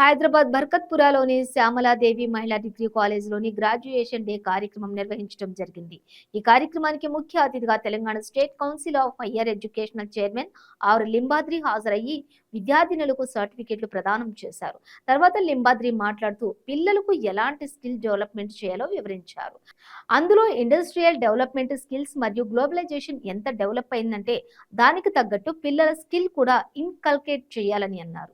హైదరాబాద్ బర్కత్పురాలోని శ్యామలాదేవి మహిళా degree కాలేజ్లోని graduation day కార్యక్రమం నిర్వహించడం జరిగింది. ఈ కార్యక్రమానికి ముఖ్య అతిథిగా Telangana state council of higher educational chairman R Limbadri హాజరయ్యి విద్యార్థినులకు సర్టిఫికెట్లు ప్రదానం చేశారు. తర్వాత లింబాద్రి మాట్లాడుతూ పిల్లలకు ఎలాంటి స్కిల్ డెవలప్మెంట్ చేయాలో వివరించారు. అందులో ఇండస్ట్రియల్ డెవలప్మెంట్ స్కిల్స్ మరియు గ్లోబలైజేషన్ ఎంత డెవలప్ అయిందంటే దానికి తగ్గట్టు పిల్లల స్కిల్ కూడా ఇన్కల్కేట్ చేయాలని అన్నారు.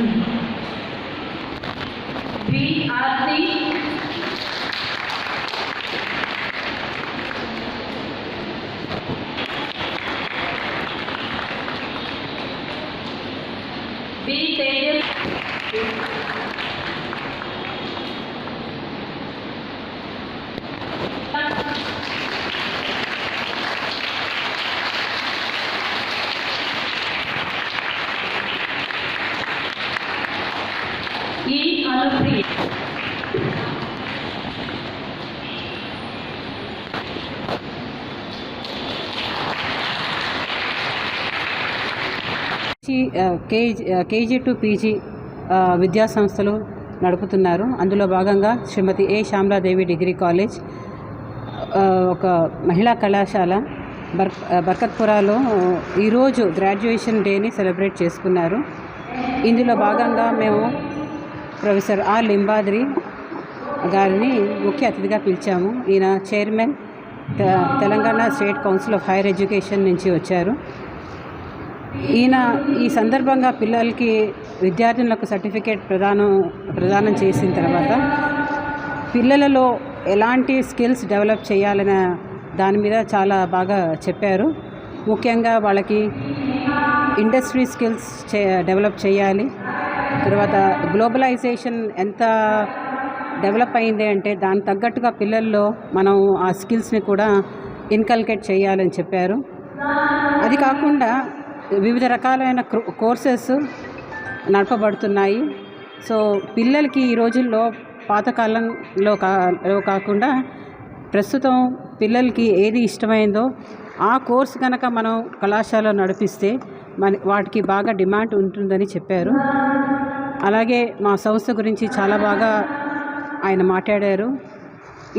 B R C B Tejas E KG KG to PG విద్యాసంస్థలు విద్యా సంస్థలు నడుపుతున్నారు. అందులో భాగంగా Shrimati A. Shyamaladevi degree college ఒక మహిళా కళాశాల బర్ బర్కత్పురాలో ఈరోజు గ్రాడ్యుయేషన్ డేని సెలబ్రేట్ చేసుకున్నారు. ఇందులో భాగంగా మేము ప్రొఫెసర్ ఆర్ లింబాద్రి గారిని ముఖ్య అతిథిగా పిలిచాము. ఈయన చైర్మన్ తె- Telangana state council of higher education నుంచి వచ్చారు. ఈయన ఈ సందర్భంగా పిల్లలకి విద్యార్థినులకు సర్టిఫికేట్ ప్రదానం ప్రదానం చేసిన తర్వాత పిల్లలలో ఎలాంటి స్కిల్స్ డెవలప్ చేయాలన్న దాని మీద చాలా బాగా చెప్పారు. ముఖ్యంగా వాళ్ళకి ఇండస్ట్రీ స్కిల్స్ చే డెవలప్ చేయాలి. తర్వాత గ్లోబలైజేషన్ ఎంత డెవలప్ అయింది అంటే దానికి తగ్గట్టుగా పిల్లల్లో మనం ఆ స్కిల్స్ని కూడా ఇన్కల్కేట్ చేయాలని చెప్పారు. అది కాకుండా వివిధ రకాలైన కోర్సెస్ నడపబడుతున్నాయి. సో పిల్లలకి ఈ రోజుల్లో పాతకాలంలో కా కాకుండా ప్రస్తుతం పిల్లలకి ఏది ఇష్టమైందో ఆ కోర్స్ కనుక మనం కళాశాలలో నడిపిస్తే మన వాటికి బాగా డిమాండ్ ఉంటుందని చెప్పారు. అలాగే మా సంస్థ గురించి చాలా బాగా ఆయన మాట్లాడారు.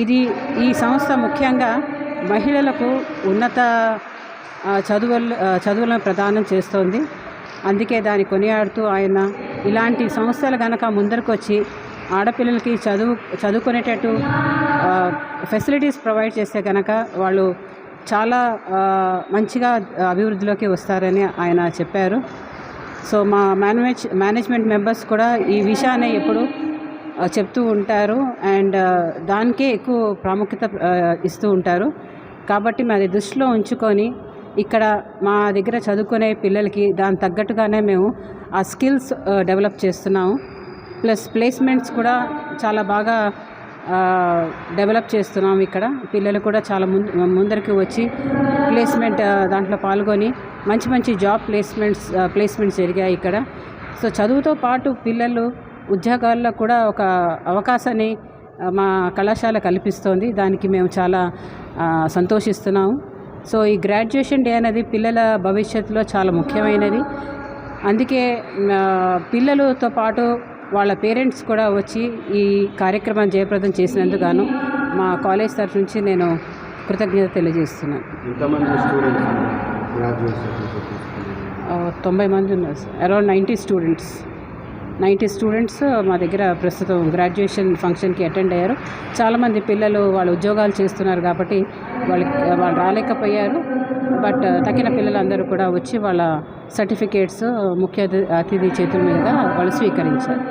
ఇది ఈ సంస్థ ముఖ్యంగా మహిళలకు ఉన్నత చదువులు చదువులను ప్రదానం చేస్తోంది. అందుకే దాన్ని కొనియాడుతూ ఆయన ఇలాంటి సంస్థలు కనుక ముందరికొచ్చి ఆడపిల్లలకి చదువు చదువుకునేటట్టు ఫెసిలిటీస్ ప్రొవైడ్ చేస్తే కనుక వాళ్ళు చాలా మంచిగా అభివృద్ధిలోకి వస్తారని ఆయన చెప్పారు. సో మా మేనేజ్ మేనేజ్మెంట్ మెంబర్స్ కూడా ఈ విషయాన్ని ఎప్పుడు చెప్తూ ఉంటారు. అండ్ దానికే ఎక్కువ ప్రాముఖ్యత ఇస్తూ ఉంటారు. కాబట్టి మాది దృష్టిలో ఉంచుకొని ఇక్కడ మా దగ్గర చదువుకునే పిల్లలకి దాని తగ్గట్టుగానే మేము ఆ స్కిల్స్ డెవలప్ చేస్తున్నాము. ప్లస్ ప్లేస్మెంట్స్ కూడా చాలా బాగా డెవలప్ చేస్తున్నాం ఇక్కడ. పిల్లలు కూడా చాలా ముందు ముందరికి వచ్చి ప్లేస్మెంట్ దాంట్లో పాల్గొని మంచి మంచి జాబ్ ప్లేస్మెంట్స్ ప్లేస్మెంట్స్ జరిగాయి ఇక్కడ. సో చదువుతో పాటు పిల్లలు ఉద్యోగాల్లో కూడా ఒక అవకాశాన్ని మా కళాశాల కల్పిస్తోంది. దానికి మేము చాలా సంతోషిస్తున్నాము. సో ఈ గ్రాడ్యుయేషన్ డే అనేది పిల్లల భవిష్యత్తులో చాలా ముఖ్యమైనది. అందుకే పిల్లలతో పాటు వాళ్ళ పేరెంట్స్ కూడా వచ్చి ఈ కార్యక్రమాన్ని జయప్రదం చేసినందుకు గాను మా కాలేజ్ తరఫు నుంచి నేను కృతజ్ఞత తెలియజేస్తున్నాను. తొంభై మంది ఉన్నారు sir. Around ninety students ninety students మా దగ్గర ప్రస్తుతం గ్రాడ్యుయేషన్ ఫంక్షన్కి అటెండ్ అయ్యారు. చాలామంది పిల్లలు వాళ్ళు ఉద్యోగాలు చేస్తున్నారు కాబట్టి వాళ్ళకి వాళ్ళు రాలేకపోయారు. బట్ తగిన పిల్లలందరూ కూడా వచ్చి వాళ్ళ సర్టిఫికేట్స్ ముఖ్య అతిథి చేతుల మీదుగా వాళ్ళు స్వీకరించారు.